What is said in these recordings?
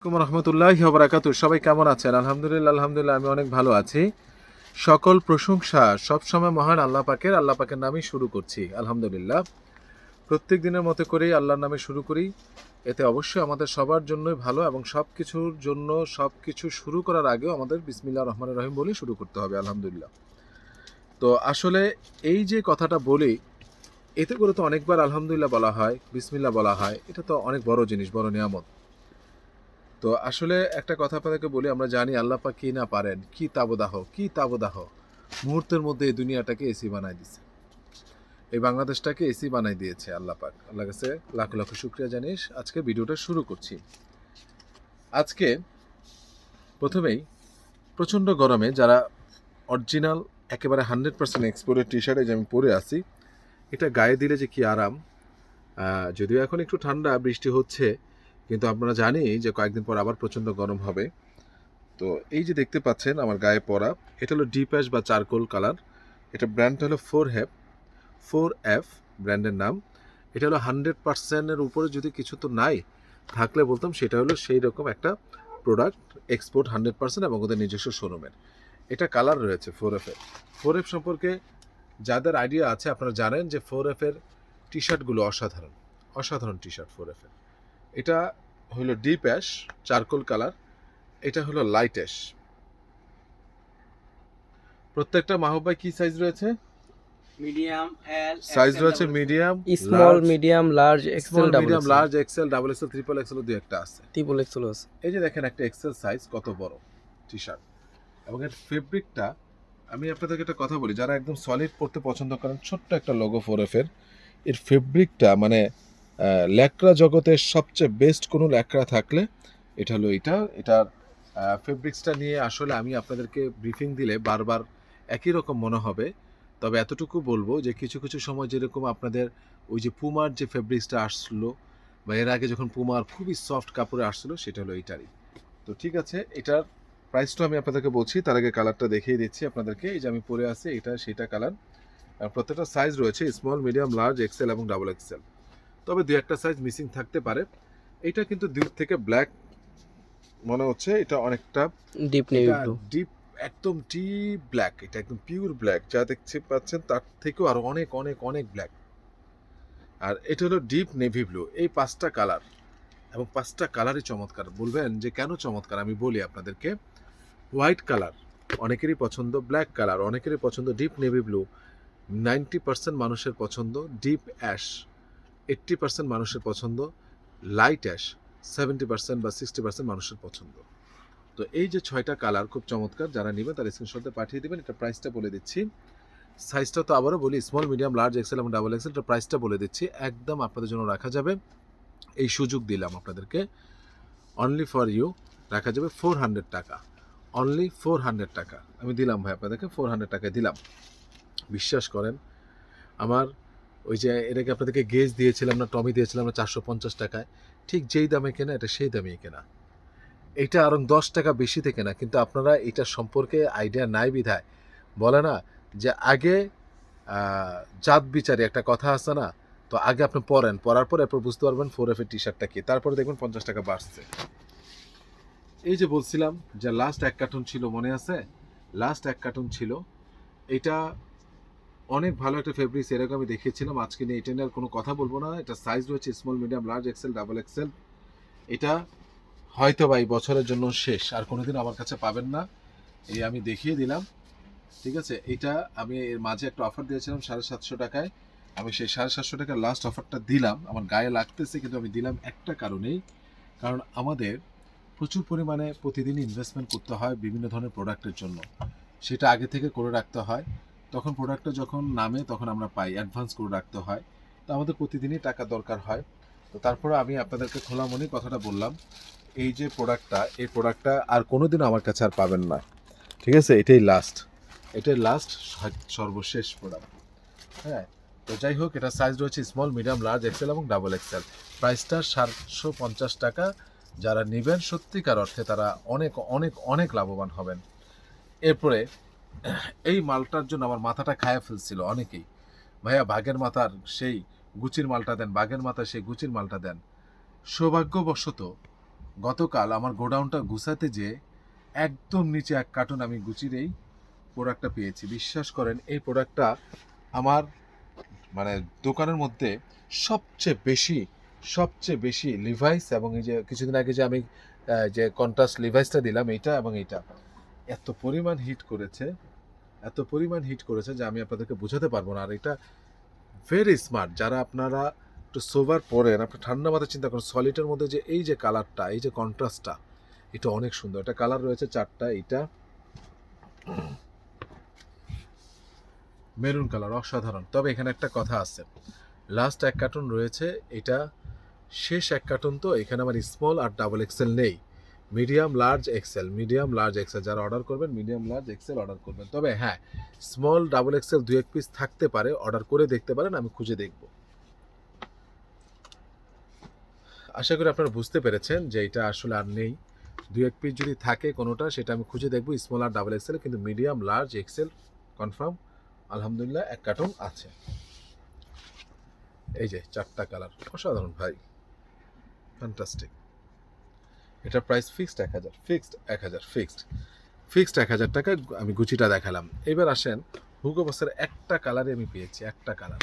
আসসালামাইকুম রহমতুল্লাহ বরাকাতু সবাই কেমন আছেন? আলহামদুলিল্লাহ আলহামদুলিল্লাহ, আমি অনেক ভালো আছি। সকল প্রশংসা সবসময় মহান আল্লাহ পাকের আল্লাহ পাকের নামেই শুরু করছি, আলহামদুলিল্লাহ। প্রত্যেক দিনের মতো করেই আল্লাহর নামে শুরু করি। এতে অবশ্যই আমাদের সবার জন্যই ভালো এবং সব কিছুর জন্য সব কিছু শুরু করার আগেও আমাদের বিসমিল্লা রহমান রহিম বলেই শুরু করতে হবে, আলহামদুলিল্লাহ। তো আসলে এই যে কথাটা বলি, এতে করে তো অনেকবার আলহামদুলিল্লাহ বলা হয় বিসমিল্লা বলা হয়, এটা তো অনেক বড় জিনিস, বড় নিয়ামত। তো আসলে একটা কথা আপনাদেরকে বলি, আমরা জানি আল্লাহ পাক কি না পারেন, কি তাবদাহ কি তাবদাহ মুহূর্তের মধ্যে এই দুনিয়াটাকে এসি বানাই দিছে। এই বাংলাদেশটাকে এসি বানাই দিয়েছে আল্লাহ পাক। আল্লাহ কাছে লাখ লাখ শুক্রিয়া জানিস। আজকে ভিডিওটা শুরু করছি। আজকে প্রথমেই প্রচণ্ড গরমে যারা অরিজিনাল, একেবারে হান্ড্রেড পার্সেন্ট এক্সপোর্টের টি শার্টে যে আমি পরে আছি, এটা গায়ে দিলে যে কি আরাম। যদিও এখন একটু ঠান্ডা, বৃষ্টি হচ্ছে কিন্তু আপনারা জানি যে কয়েকদিন পর আবার প্রচণ্ড গরম হবে। তো এই যে দেখতে পাচ্ছেন আমার গায়ে পরা, এটা হলো ডিপ অ্যাশ বা চারকোল কালার এটা ব্র্যান্ডটা হলো ফোর হ্যাপ ফোর এফ ব্র্যান্ডের নাম। এটা হলো হান্ড্রেড পার্সেন্টের উপরে যদি কিছু তো নাই, থাকলে বলতাম সেটা হলো সেই রকম একটা প্রোডাক্ট এক্সপোর্ট হান্ড্রেড পার্সেন্ট এবং ওদের নিজস্ব শোরুমের এটা কালার রয়েছে ফোর এফের ফোর এফ সম্পর্কে যাদের আইডিয়া আছে, আপনারা জানেন যে ফোর এফের টি শার্টগুলো অসাধারণ। অসাধারণ টি শার্ট ফোর এফের এটা হলো ডিপ অ্যাশ চারকোল কালার এটা হলো লাইট অ্যাশ প্রত্যেকটা মাহবাই কি সাইজ রয়েছে? মিডিয়াম এল সাইজ রয়েছে medium small medium large XL double medium large XL double XL triple XL দুই একটা আছে। ট্রিপল এক্সেল আছে। এই যে দেখেন একটা এক্সেল সাইজ কত বড় টি শার্ট এবং এর ফেব্রিকটা আমি আপনাদেরকে একটা কথা বলি যারা একদম সলিড পড়তে পছন্দ করেন ছোট্ট একটা লোগো ফোর এফের এর ফেব্রিকটা মানে ল্যাকড়া জগতের সবচেয়ে বেস্ট কোনো ল্যাকড়া থাকলে এটা হলো এটা এটার ফেব্রিক্সটা নিয়ে আসলে আমি আপনাদেরকে ব্রিফিং দিলে বারবার একই রকম মনে হবে। তবে এতটুকু বলব যে কিছু কিছু সময় যেরকম আপনাদের ওই যে পুমার যে ফেব্রিক্সটা আসলো বা এর আগে যখন পুমার খুবই সফট কাপড়ে আসছিল সেটা হলো এটারই তো ঠিক আছে, এটার প্রাইসটা আমি আপনাদেরকে বলছি, তার আগে কালারটা দেখিয়ে দিচ্ছি আপনাদেরকে। এই যে আমি পরে আছি, এটা, সেটা কালার প্রত্যেকটা সাইজ রয়েছে স্মল মিডিয়াম লার্জ এক্সেল এবং ডাবল এক্সেল তবে দু একটা সাইজ মিসিং থাকতে পারে। এটা কিন্তু দূর থেকে ব্ল্যাক মনে হচ্ছে এটা অনেকটা ডিপ নেভি ব্লু ডিপ একদম ডিপ ব্ল্যাক এটা একদম পিওর ব্ল্যাক যা দেখতে পাচ্ছেন তার থেকেও আরও অনেক অনেক অনেক ব্ল্যাক আর এটা হলো ডিপ নেভি ব্লু এই পাঁচটা কালার এবং পাঁচটা কালারই চমৎকার। বলবেন যে কেন চমৎকার? আমি বলি আপনাদেরকে হোয়াইট কালার অনেকেরই পছন্দ ব্ল্যাক কালার অনেকেরই পছন্দ deep navy blue ninety percent মানুষের পছন্দ ডিপ অ্যাশ এইট্টি পার্সেন্ট মানুষের পছন্দ লাইট অ্যাশ সেভেন্টি পার্সেন্ট বা সিক্সটি পার্সেন্ট মানুষের পছন্দ। তো এই যে ছয়টা কালার খুব চমৎকার, যারা নেবেন তার স্ক্রিনশটে পাঠিয়ে দেবেন এটা প্রাইসটা বলে দিচ্ছি। সাইজটা তো আবারও বলি স্মল মিডিয়াম লার্জ এক্সেল এবং ডাবল এক্সেল এটা প্রাইসটা বলে দিচ্ছি। একদম আপনাদের জন্য রাখা যাবে। এই সুযোগ দিলাম আপনাদেরকে। অনলি ফর ইউ রাখা যাবে ফোর হান্ড্রেড টাকা। অনলি ফোর হান্ড্রেড টাকা। আমি দিলাম ভাই আপনাদেরকে ফোর হান্ড্রেড টাকায় দিলাম। বিশ্বাস করেন, আমার ওই যে এটাকে আপনাদেরকে গেজ দিয়েছিলাম না টমি দিয়েছিলাম না, চারশো পঞ্চাশ টাকায়। ঠিক যেই দামে কেনা, এটা সেই দামেই কেনা। এটা আরও দশ টাকা বেশিতে কেনা, কিন্তু আপনারা এটা সম্পর্কে আইডিয়া নাই বিধায়। বলে না যে আগে জাত বিচারে একটা কথা আছে না, তো আগে আপনি পরেন পরার পর এরপর বুঝতে পারবেন ফোর এফের টি শার্টটা কি। তারপরে দেখবেন পঞ্চাশ টাকা বাড়ছে। এই যে বলছিলাম যে লাস্ট এক কার্টুন ছিল, মনে আছে? লাস্ট এক কার্টুন ছিল, এটা অনেক ভালো একটা ফেব্রিক্স এরকম আমি দেখিয়েছিলাম আজকে নিয়ে এটা নিয়ে আর কোনো কথা বলব না। এটা সাইজ রয়েছে small medium large XL double XL এটা হয়তো বা এই বছরের জন্য শেষ। আর কোনোদিন আমার কাছে পাবেন না। এই আমি দেখিয়ে দিলাম। ঠিক আছে? এটা আমি এর মাঝে একটা অফার দিয়েছিলাম সাড়ে সাতশো টাকায়। আমি সেই সাড়ে সাতশো টাকার লাস্ট অফারটা দিলাম। আমার গায়ে লাগতেছে, কিন্তু আমি দিলাম একটা কারণেই। কারণ আমাদের প্রচুর পরিমাণে প্রতিদিন ইনভেস্টমেন্ট করতে হয় বিভিন্ন ধরনের প্রোডাক্টের জন্য। সেটা আগে থেকে করে রাখতে হয়। তখন প্রোডাক্টটা যখন নামে তখন আমরা পাই অ্যাডভান্স করে রাখতে হয়। তো আমাদের প্রতিদিনই টাকা দরকার হয়। তো তারপরে আমি আপনাদেরকে খোলা মনে কথাটা বললাম, এই যে প্রোডাক্টটা এই প্রোডাক্টটা আর কোনোদিন আমার কাছে আর পাবেন না। ঠিক আছে? এটাই লাস্ট এটাই লাস্ট সর্বশেষ প্রোডাক্ট হ্যাঁ? তো যাই হোক, এটা সাইজ রয়েছে স্মল মিডিয়াম লার্জ এক্সেল এবং ডাবল এক্সেল প্রাইসটা সাতশো পঞ্চাশ টাকা। যারা নেবেন সত্যিকার অর্থে তারা অনেক অনেক অনেক লাভবান হবেন। এরপরে এই মালটার জন্য আমার মাথাটা খায়া ফেলছিল অনেকেই। ভাইয়া, বাঘের মাথার সেই গুচির মালটা দেন, বাঘের মাথার সেই গুচির মালটা দেন। সৌভাগ্যবশত গতকাল আমার গোডাউনটা গুছাতে যে একদম নিচে এক কার্টুন আমি গুচির এই প্রোডাক্টটা পেয়েছি। বিশ্বাস করেন, এই প্রোডাক্টটা আমার মানে দোকানের মধ্যে সবচেয়ে বেশি সবচেয়ে বেশি লিভাইস এবং এই যে কিছুদিন আগে যে আমি যে কন্ট্রাস্ট লিভাইসটা দিলাম, এইটা এবং এইটা। এত পরিমাণ হিট করেছে, এত পরিমাণ হিট করেছে যে আমি আপনাদেরকে বোঝাতে পারব না। আর এটা ভেরি স্মার্ট যারা আপনারা একটু সোভার পরেন আপনি ঠান্ডা মাথায় চিন্তা করেন সলিডের মধ্যে যে এই যে কালারটা এই যে কন্ট্রাস্টটা এটা অনেক সুন্দর। এটা কালার রয়েছে চারটা এটা মেরুন কালার অসাধারণ। তবে এখানে একটা কথা আছে। লাস্ট এক কার্টুন রয়েছে, এটা শেষ এক কার্টুন তো, এখানে আমার স্মল আর ডাবল এক্সেল নেই। Medium large XL medium large XL যারা অর্ডার করবেন, মিডিয়াম লার্জ এক্সেল অর্ডার করবেন। তবে হ্যাঁ স্মল ডাবল এক্সেল দু এক পিস থাকতে পারে অর্ডার করে দেখতে পারেন, আমি খুঁজে দেখব। আশা করি আপনারা বুঝতে পেরেছেন যে এটা আসলে আর নেই। দু এক পিস যদি থাকে কোনোটা, সেটা আমি খুঁজে দেখব। স্মল আর ডাবল এক্সেল কিন্তু মিডিয়াম লার্জ এক্সেল কনফার্ম আলহামদুলিল্লাহ, এক কার্টুন আছে। এই যে, চারটা কালার অসাধারণ ভাই। ফ্যান্টাস্টিক এটা প্রাইস ফিক্সড এক হাজার ফিক্সড এক হাজার ফিক্সড ফিক্সড এক হাজার টাকা আমি গুচিটা দেখালাম। এবার আসেন হুগো বসের একটা কালারে আমি পেয়েছি, একটা কালার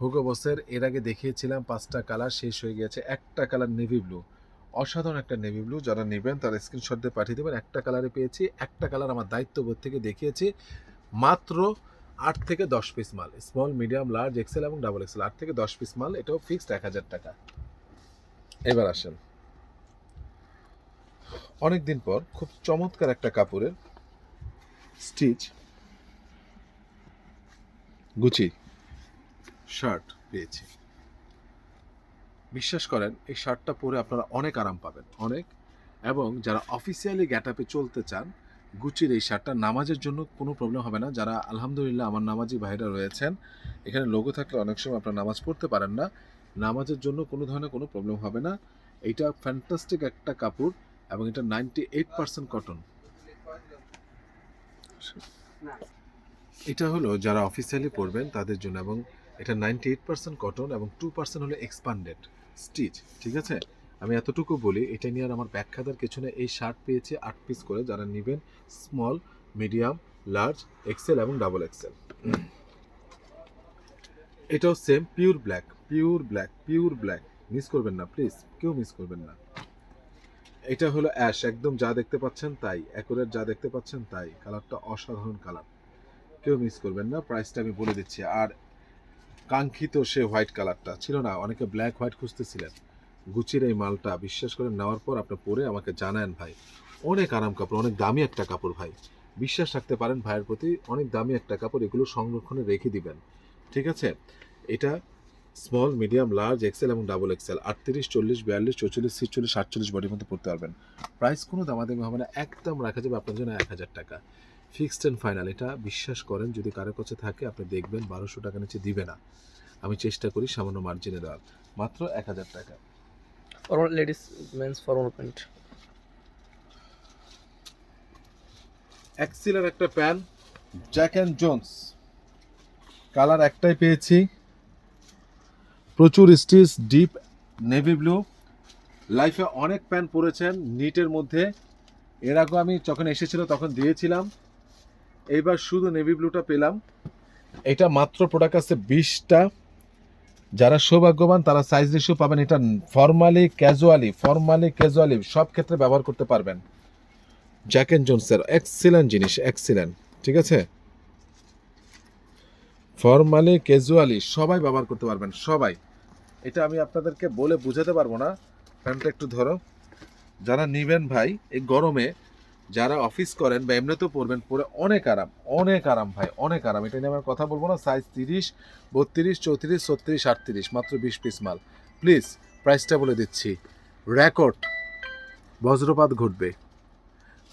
হুগো বসের এর আগে দেখিয়েছিলাম পাঁচটা কালার শেষ হয়ে গেছে একটা কালার নেভি ব্লু অসাধারণ একটা নেভি ব্লু যারা নেবেন তারা স্ক্রিনশট দিয়ে পাঠিয়ে দেবেন, একটা কালারে পেয়েছি, একটা কালার আমার দায়িত্ববোধ থেকে দেখিয়েছি, মাত্র আট থেকে দশ পিস মাল স্মল মিডিয়াম লার্জ এক্সেল এবং ডাবল এক্সেল আট থেকে দশ পিস মাল, এটাও ফিক্সড এক হাজার টাকা। এবার আসেন। অনেক দিন পর খুব চমৎকার একটা কাপড়ের স্টিচ গুচি শার্ট পেয়েছি। বিশ্বাস করেন, এই শার্টটা পরে আপনারা অনেক আরাম পাবেন, অনেক। এবং যারা অফিসিয়ালি গ্যাটাপে চলতে চান, গুচির এই শার্টটা নামাজের জন্য কোনো প্রবলেম হবে না। যারা আলহামদুলিল্লাহ আমার নামাজি ভাইরা রয়েছেন, এখানে লোগো থাকলে অনেক সময় আপনারা নামাজ পড়তে পারেন না। নামাজের জন্য কোনো ধরনের কোনো প্রবলেম হবে না। এইটা ফ্যান্টাস্টিক একটা কাপড়। এবং এটা নাইনটি এইট পার্সেন্ট কটন এটা হলো যারা অফিসিয়ালি পড়বেন তাদের জন্য এবং এটা নাইনটি এইট পার্সেন্ট কটন এবং টু পার্সেন্ট হলো এক্সপান্ডেড স্টিচ ঠিক আছে? আমি এতটুকু বলি, এটা নিয়ে আর আমার ব্যাখ্যা দেওয়ার কিছু এই শার্ট পেয়েছে আট পিস করে, যারা নেবেন স্মল মিডিয়াম লার্জ এক্সেল এবং ডাবল এক্সেল এটাও same pure black pure black pure black miss করবেন না প্লিজ কেউ মিস করবেন না। এটা হলো অ্যাশ একদম যা দেখতে পাচ্ছেন তাই অ্যাকুরেট যা দেখতে পাচ্ছেন তাই কালারটা অসাধারণ কালার কেউ মিস করবেন না প্রাইসটা আমি বলে দিচ্ছি। আর কাঙ্ক্ষিত সে হোয়াইট কালারটা ছিল না, অনেকে ব্ল্যাক হোয়াইট খুঁজতেছিলেন। গুচির এই মালটা বিশ্বাস করে নেওয়ার পর আপনি পরে আমাকে জানান ভাই। অনেক আরাম কাপড়, অনেক দামি একটা কাপড় ভাই। বিশ্বাস রাখতে পারেন ভাইয়ের প্রতি, অনেক দামি একটা কাপড় এগুলো সংরক্ষণে রেখে দিবেন। ঠিক আছে? এটা স্মল মিডিয়াম লার্জ এক্সেল এবং ডাবল এক্সেল আটত্রিশ চল্লিশ বিয়াল্লিশ চৌচল্লিশ ছিচল্লিশ সাতচল্লিশ বডির মধ্যে পড়তে পারবেন। প্রাইস কোনো দামাদামি হবে না একদম রাখা যাবে আপনার জন্য এক হাজার টাকা। ফিক্সড অ্যান্ড ফাইনাল এটা বিশ্বাস করেন যদি কারও কাছে থাকে আপনি দেখবেন বারোশো টাকা নিচে দিবে না। আমি চেষ্টা করি সামান্য মার্জিনে দেওয়ার। মাত্র এক হাজার টাকা। Formal ladies mens formal pant এক্সিলের একটা প্যান জ্যাক অ্যান্ড জোন্স কালার একটাই পেয়েছি। প্রচুর স্টিচ ডিপ নেভি ব্লু। লাইফে অনেক প্যান পরেছেন, নিটের মধ্যে। এর আগে আমি যখন এসেছিল তখন দিয়েছিলাম। এইবার শুধু নেভি ব্লুটা পেলাম। এটা মাত্র প্রোডাক্ট আছে বিশটা। যারা সৌভাগ্যবান, তারা সাইজ রেশিও পাবেন। এটা ফর্মালি ক্যাজুয়ালি ফর্মালি ক্যাজুয়ালি সব ক্ষেত্রে ব্যবহার করতে পারবেন। জ্যাক অ্যান্ড জোনসের এক্সিলেন্ট জিনিস এক্সিলেন্ট ঠিক আছে? ফর্মালি ক্যাজুয়ালি সবাই ব্যবহার করতে পারবেন, সবাই। এটা আমি আপনাদেরকে বলে বোঝাতে পারব না। প্যান্টটা একটু ধরো। যারা নিবেন ভাই, এই গরমে যারা অফিস করেন বা এমনিতেও পরবেন পরে অনেক আরাম অনেক আরাম ভাই, অনেক আরাম। এটা নিয়ে আমার কথা বলব না। সাইজ তিরিশ, বত্রিশ, চৌত্রিশ, ছত্রিশ, আটত্রিশ, মাত্র বিশ পিস মাল। প্লিজ প্রাইসটা বলে দিচ্ছি। রেকর্ড বজ্রপাত ঘটবে।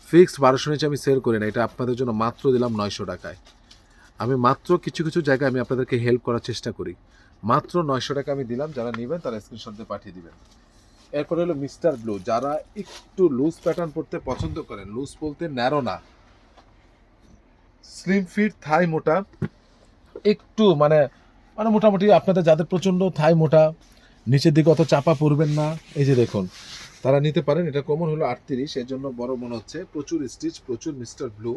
ফিক্সড বারোশো নিচে আমি সেল করি না। এটা আপনাদের জন্য মাত্র দিলাম নয়শো টাকায়। আমি মাত্র কিছু কিছু জায়গায় আমি আপনাদেরকে হেল্প করার চেষ্টা করি। মাত্র নয়শো টাকা আমি দিলাম, যারা নেবেন তারা স্ক্রিনশট দিয়ে পাঠিয়ে দিবেন। এরপরে হলো মিস্টার ব্লু যারা একটু লুজ প্যাটার্ন পড়তে পছন্দ করেন লুজ বলতে ন্যারো না। স্লিম ফিট থাই মোটা, একটু মানে মানে মোটামুটি আপনাদের যাদের প্রচণ্ড থাই মোটা, নিচের দিকে অত চাপা পড়বেন না। এই যে দেখুন, তারা নিতে পারেন, এটা কমন হলো আটত্রিশ, এর জন্য বড় মনে হচ্ছে। প্রচুর স্টিচ প্রচুর মিস্টার ব্লু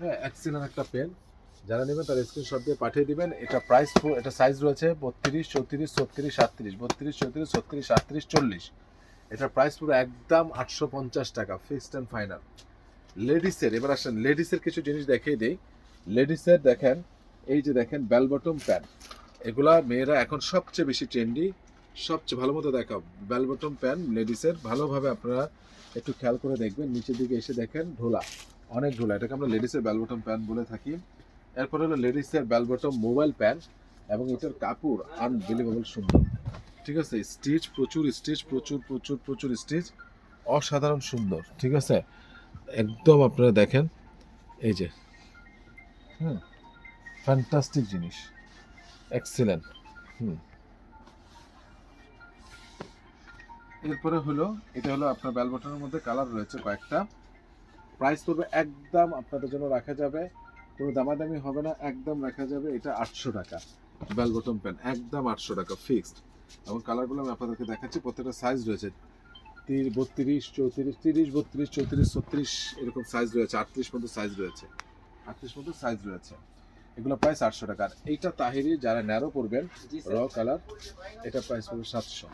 হ্যাঁ এক্সিলেন্ট একটা পেন যারা নেবেন তারা স্ক্রিনশট দিয়ে পাঠিয়ে দিবেন। এটা প্রাইস এটা সাইজ রয়েছে বত্রিশ, চৌত্রিশ, ছত্রিশ আটত্রিশ বত্রিশ, চৌত্রিশ, ছত্রিশ আটত্রিশ চল্লিশ। এটা প্রাইস পুরো একদম আটশো পঞ্চাশ টাকা ফিক্সড অ্যান্ড ফাইনাল লেডিসের এবার আসেন লেডিসের কিছু জিনিস দেখিয়ে দিই। লেডিসের দেখেন, এই যে দেখেন বেল বটম প্যান্ট এগুলা মেয়েরা এখন সবচেয়ে বেশি ট্রেন্ডি সবচেয়ে ভালো মতো দেখা বেল বটম প্যান্ট লেডিসের ভালোভাবে আপনারা একটু খেয়াল করে দেখবেন। নিচের দিকে এসে দেখেন, ঢোলা, অনেক ঢোলা। এটাকে আমরা লেডিসের বেল বটম প্যান্ট বলে থাকি। এরপর হলো লেডিসের বেল বটম মোবাইল প্যান্ট এবং এটার কাপড় আনবিলিভেবল সুন্দর। ঠিক আছে? স্টিচ প্রচুর স্টিচ প্রচুর প্রচুর প্রচুর স্টিচ অসাধারণ সুন্দর। ঠিক আছে? একদম আপনারা দেখেন, এই যে, হুম ফ্যান্টাস্টিক জিনিস। এক্সিলেন্ট হুম। এরপরে হলো, এটা হলো আপনার বেল বটনের মধ্যে কালার রয়েছে কয়েকটা। প্রাইস পড়বে একদম আপনাদের জন্য রাখা যাবে। কোনো দামাদামি হবে না একদম রাখা যাবে এটা আটশো টাকা। বেল বটম পেন একদম আটশো টাকা ফিক্সড এবং কালারগুলো আমি আপনাদেরকে দেখাচ্ছি প্রত্যেকটা সাইজ রয়েছে। তির বত্রিশ চৌত্রিশ তিরিশ বত্রিশ চৌত্রিশ ছত্রিশ এরকম সাইজ রয়েছে আটত্রিশ পর্যন্ত সাইজ রয়েছে। আটত্রিশ পর্যন্ত সাইজ রয়েছে। এগুলো প্রাইস আটশো টাকা। আর এইটা তাহিরি যারা ন্যারো পড়বেন র কালার এটা প্রাইস পড়বে সাতশো।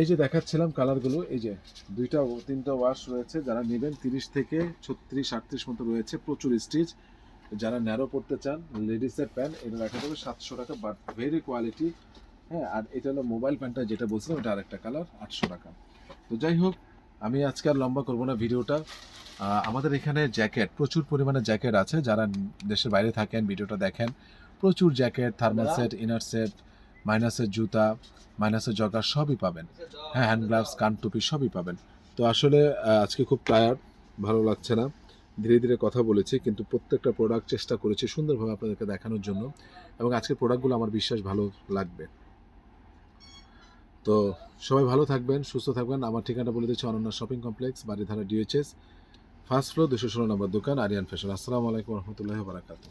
এই যে দেখাচ্ছিলাম কালারগুলো এই যে দুইটা তিনটা ওয়াশ রয়েছে যারা নেবেন তিরিশ থেকে ছত্রিশ আটত্রিশ মতো রয়েছে প্রচুর স্টিচ যারা ন্যারো পড়তে চান লেডিসের প্যান্ট এটা রাখা যাবে সাতশো টাকা বাট ভেরি কোয়ালিটি হ্যাঁ আর এটা হলো মোবাইল প্যান্টটা যেটা বলছিলাম এটা আরেকটা কালার আটশো টাকা। তো যাই হোক আমি আজকে আর লম্বা করব না ভিডিওটা। আমাদের এখানে জ্যাকেট প্রচুর পরিমাণে জ্যাকেট আছে যারা দেশের বাইরে থাকেন ভিডিওটা দেখেন প্রচুর jacket thermal set inner set মাইনাসের জুতা, মাইনাসের জগার সবই পাবেন। হ্যাঁ হ্যান্ড গ্লাভস কান টুপি সবই পাবেন। তো আসলে আজকে খুব টায়ার্ড ভালো লাগছে না। ধীরে ধীরে কথা বলেছি, কিন্তু প্রত্যেকটা প্রোডাক্ট চেষ্টা করেছি সুন্দরভাবে আপনাদেরকে দেখানোর জন্য। এবং আজকের প্রোডাক্টগুলো আমার বিশ্বাস ভালো লাগবে। তো সবাই ভালো থাকবেন, সুস্থ থাকবেন। আমার ঠিকানা বলে দিচ্ছি Ananya shopping complex Baridhara DOHS first floor দুশো ষোলো নম্বর দোকান, আরিয়ান ফ্যাশন। আসসালামু আলাইকুম রহমতুল্লাহ বারাকাতু